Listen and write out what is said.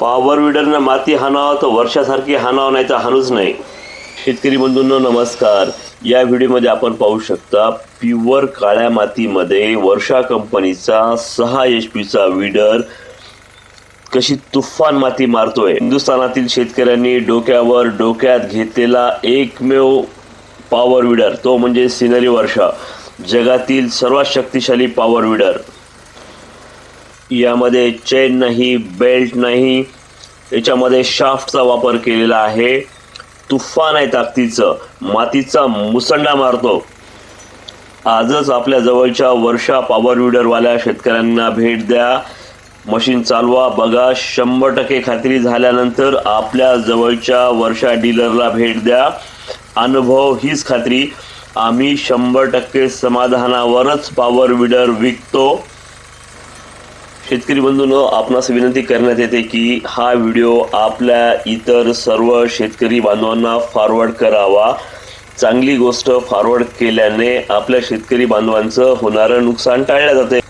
Power विडरनं माती हाणावं तर वर्षासारखी हाणावं नाही तर हाणूच नाही. शेतकरी बंधूंनो नमस्कार. या व्हिडिओमध्ये आपण पाहू शकता प्युअर काळ्या मातीमध्ये वर्षा कंपनीचा सहा एच पीचा विडर कशी तुफान माती मारतोय. हिंदुस्थानातील शेतकऱ्यांनी डोक्यावर डोक्यात घेतलेला एकमेव पॉवर विडर तो म्हणजे सिनरी वर्षा जगातील सर्वात शक्तिशाली पॉवर विडर. यामध्ये चेन नाही बेल्ट नाही. याच्यामध्ये शाफ्टचा वापर केलेला आहे. तुफान आहे ताकदीचं. मातीचा मुसंडा मारतो. आजच आपल्या जवळच्या वर्षा पॉवर विडरवाल्या शेतकऱ्यांना भेट द्या. मशीन चालवा बघा. शंभर टक्के खात्री झाल्यानंतर आपल्या जवळच्या वर्षा डीलरला भेट द्या. अनुभव हीच खात्री. आम्ही शंभर टक्के समाधानावरच पॉवर विडर विकतो. शेतकरी बंधूंनो आपणास विनंती करण्यात येते की हा व्हिडिओ आपल्या इतर सर्व शेतकरी बांधवांना फॉरवर्ड करावा. चांगली गोष्ट फॉरवर्ड केल्याने आपल्या शेतकरी बांधवांचं होणारं नुकसान टाळलं जाते